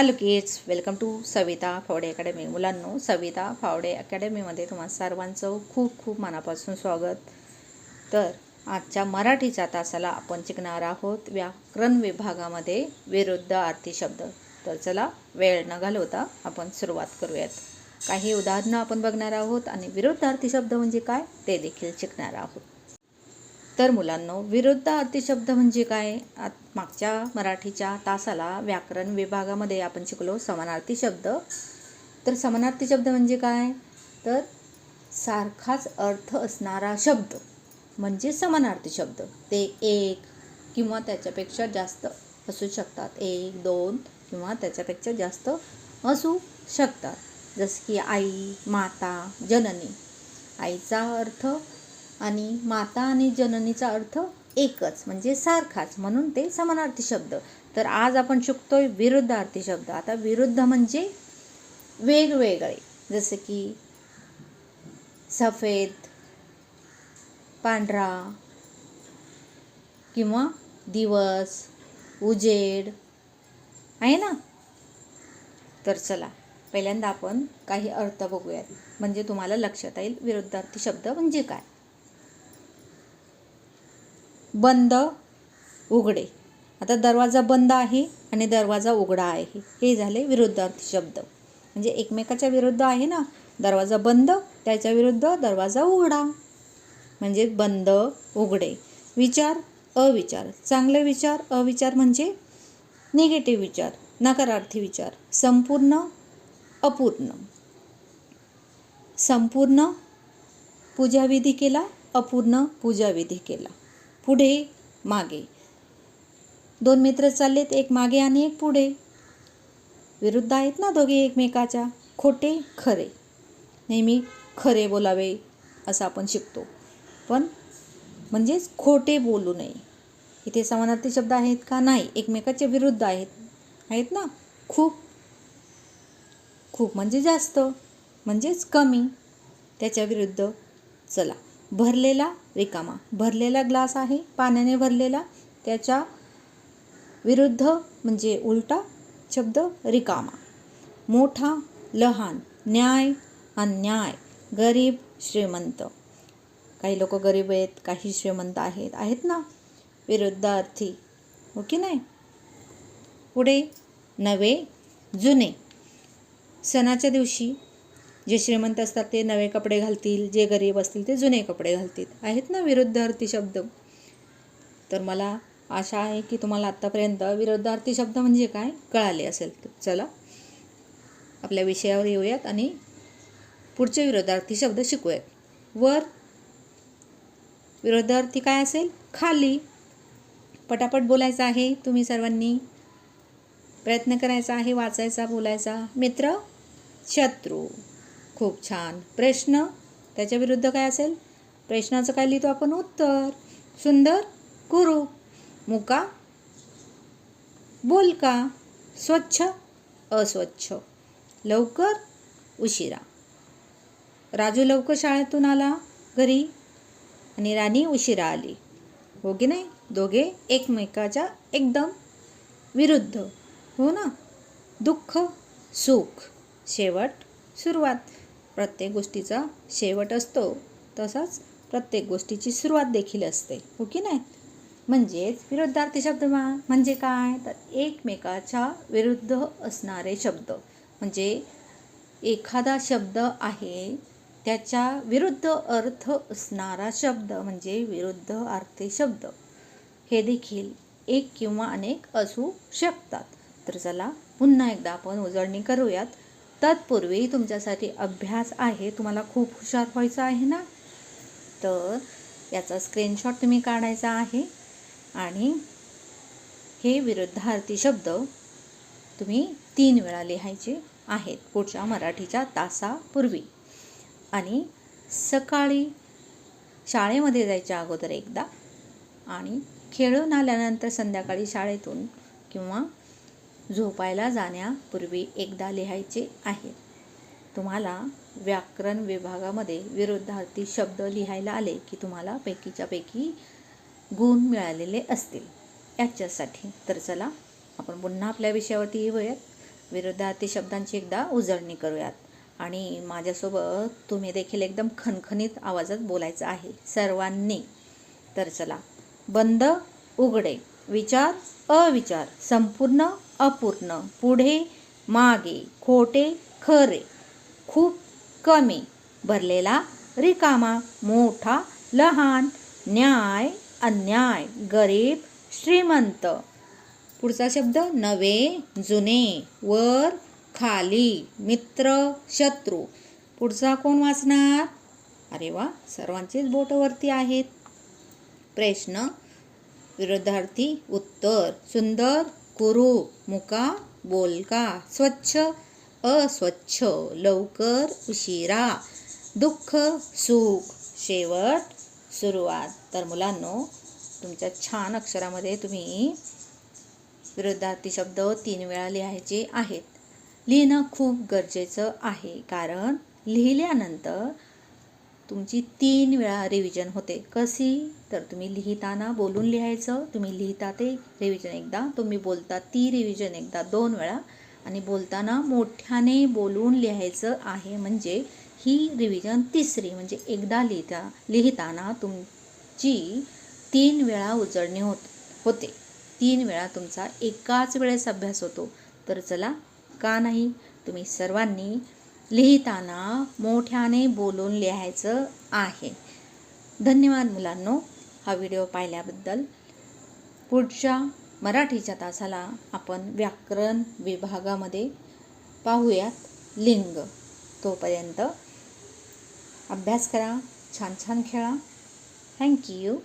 Hello kids welcome to Savita Phawde academy मुलांनो सविता फावडे अकॅडमीमध्ये तुम्हा सर्वांचं खूप खूप मनापासून स्वागत. तर आजच्या मराठीच्या तासाला आपण शिकणार आहोत व्याकरण विभागामध्ये विरुद्ध आरती शब्द. तर चला वेळ न घालवता आपण सुरुवात करूयात. काही उदाहरणं आपण बघणार आहोत आणि विरुद्ध आरती शब्द म्हणजे काय ते देखील शिकणार आहोत. तर मुलांनो विरुद्ध अतिशब्द म्हणजे काय? आत मागच्या मराठीच्या तासाला व्याकरण विभागामध्ये आपण शिकलो समानार्थी शब्द. तर समानार्थी शब्द म्हणजे काय? तर सारखाच अर्थ असणारा शब्द म्हणजे समानार्थी शब्द. ते एक किंवा त्याच्यापेक्षा जास्त असू शकतात. एक दोन किंवा त्याच्यापेक्षा जास्त असू शकतात. जसं की आई माता जननी. आईचा अर्थ आणि माता आणि जननीचा अर्थ एकच म्हणजे सारखाच. म्हणून ते समानार्थी शब्द. तर आज आपण शिकतोय विरुद्धार्थी शब्द. आता विरुद्ध म्हणजे वेगवेगळे. जसे की सफेद पांढरा किंवा दिवस उजेड. आहे ना? तर चला पहिल्यांदा आपण काही अर्थ बघूयात. म्हणजे तुम्हाला लक्षात येईल विरुद्धार्थी शब्द म्हणजे काय. बंद उघडे. आता दरवाजा बंद आहे आणि दरवाजा उघडा आहे. हे झाले विरुद्धार्थी शब्द. म्हणजे एकमेकाच्या विरुद्ध आहे ना दरवाजा बंद त्याच्या विरुद्ध दरवाजा उघडा. म्हणजे बंद उघडे. विचार अविचार. चांगले विचार अविचार म्हणजे निगेटिव्ह विचार नकारार्थी विचार. संपूर्ण अपूर्ण. संपूर्ण पूजाविधी केला अपूर्ण पूजाविधी केला. पुढे मागे. दोन मित्र चाललेत एक मागे आणि एक पुढे. विरुद्ध आहेत ना दोघे एकमेकाच्या? खोटे खरे. नेहमी खरे बोलावे असं आपण शिकतो. पण म्हणजेच खोटे बोलू नये. इथे समानार्थी शब्द आहेत का? नाही. एकमेकाच्या विरुद्ध आहेत. आहेत ना? खूप. खूप म्हणजे जास्त. म्हणजेच कमी. त्याच्या विरुद्ध चला. भरलेला रिकामा. भरलेला ग्लास आहे पाण्याने भरलेला. त्याच्या विरुद्ध म्हणजे उलटा शब्द रिकामा. मोठा लहान न्याय अन्याय गरीब श्रीमंत. काही लोक गरीब आहेत काही श्रीमंत आहेत. आहेत ना? विरुद्धार्थी. हो की नाही? पुढे नवे जुने. सणाच्या दिवशी जे श्रीमंत असतात ते नवे कपडे घालतील जे गरीब असतील ते जुने कपडे घालतील. आहेत ना विरुद्धार्थी शब्द? तर मला आशा आहे की तुम्हाला आत्तापर्यंत विरुद्धार्थी शब्द म्हणजे काय कळाले असेल तर चला आपल्या विषयावर येऊयात आणि पुढचे विरोधार्थी शब्द शिकूयात. वर विरोधार्थी काय असेल? खाली. पटापट बोलायचं आहे तुम्ही सर्वांनी. प्रयत्न करायचा आहे वाचायचा बोलायचा. मित्र शत्रू. खूप छान. प्रश्न? त्याच्या विरुद्ध काय असेल? प्रश्नाचं काय लिहितो आपण? उत्तर. सुंदर? कुरू. मुका? बोलका? स्वच्छ? अस्वच्छ. लवकर? उशिरा. राजू लवकर शाळेतून आला घरी. आणि राणी उशिरा आली. हो की नाही? दोघे एकमेकाच्या एकदम विरुद्ध. हो ना? दुःख सुख. शेवट सुरुवात. प्रत्येक गोष्टीचा शेवट असतो तसाच प्रत्येक गोष्टीची सुरुवात देखील असते. हो की नाही? म्हणजेच विरुद्धार्थी शब्द म्हणजे काय? तर एकमेकाच्या विरुद्ध असणारे शब्द. म्हणजे एखादा शब्द आहे त्याच्या विरुद्ध अर्थ असणारा शब्द म्हणजे विरुद्ध अर्थी शब्द. हे देखील एक किंवा अनेक असू शकतात. तर चला पुन्हा एकदा आपण उजळणी करूयात. तत्पूर्वी तुमच्यासाठी अभ्यास आहे तुम्हाला खूप हुशार व्हायचं आहे ना? तर याचा स्क्रीनशॉट तुम्ही काढायचा आहे आणि हे विरुद्धार्थी शब्द तुम्ही तीन वेळा लिहायचे आहेत पुढच्या मराठीच्या तासापूर्वी. आणि सकाळी शाळेमध्ये जायच्या अगोदर एकदा आणि खेळून आल्यानंतर संध्याकाळी शाळेतून किंवा झोपायला जाण्यापूर्वी एकदा लिहायचे आहे. तुम्हाला व्याकरण विभागामध्ये विरुद्धार्थी शब्द लिहायला आले की तुम्हाला पैकीच्या पैकी गुण मिळालेले असतील. याच्यासाठी तर चला आपण पुन्हा आपल्या विषयावरती येऊयात. विरुद्धार्थी शब्दांची एकदा उजळणी करूयात. आणि माझ्यासोबत तुम्ही देखील एकदम खणखणीत आवाजात बोलायचं आहे. सर्वांनी. तर चला. बंद उघडे. विचार अविचार. संपूर्ण अपूर्ण पुढे मागे खोटे खरे खूप कमी भरलेला रिकामा मोठा लहान न्याय अन्याय गरीब श्रीमंत. पुढचा शब्द नवे जुने वर खाली मित्र शत्रू. पुढचा कोण वाचणार? अरे वा सर्वांचेच बोटवरती आहेत. प्रश्न विरोधार्थी उत्तर सुंदर कुरूप मुका बोलका स्वच्छ अस्वच्छ लवकर उशिरा. दुःख सुख शेवट सुरुवात. तर मुलांनो तुमच्या छान अक्षरामध्ये तुम्ही विरुद्धार्थी शब्द तीन वेळा लिहायचे आहेत. लिहिणं खूप गरजेचं आहे. कारण लिहिल्यानंतर तुमची तीन वेळा रिव्हिजन होते. कशी? तर तुम्ही लिहिताना बोलून लिहायचं तुम्ही लिहिता ते रिव्हिजन एकदा तुम्ही बोलता ती रिव्हिजन एकदा दोन वेळा आणि बोलताना मोठ्याने बोलून लिहायचं आहे म्हणजे ही रिव्हिजन तिसरी म्हणजे एकदा लिहिता लिहिताना तुमची तीन वेळा उजळणी होत होते. तीन वेळा तुमचा एकाच वेळेस अभ्यास होतो. तर चला का नाही? तुम्ही सर्वांनी लिहिताना मोठ्याने बोलून लिहायचं आहे. धन्यवाद मुलांनो हा व्हिडिओ पाहिल्याबद्दल. पुढच्या मराठीच्या तासाला आपण व्याकरण विभागामध्ये पाहूयात लिंग. तोपर्यंत अभ्यास करा छान छान खेळा. थँक्यू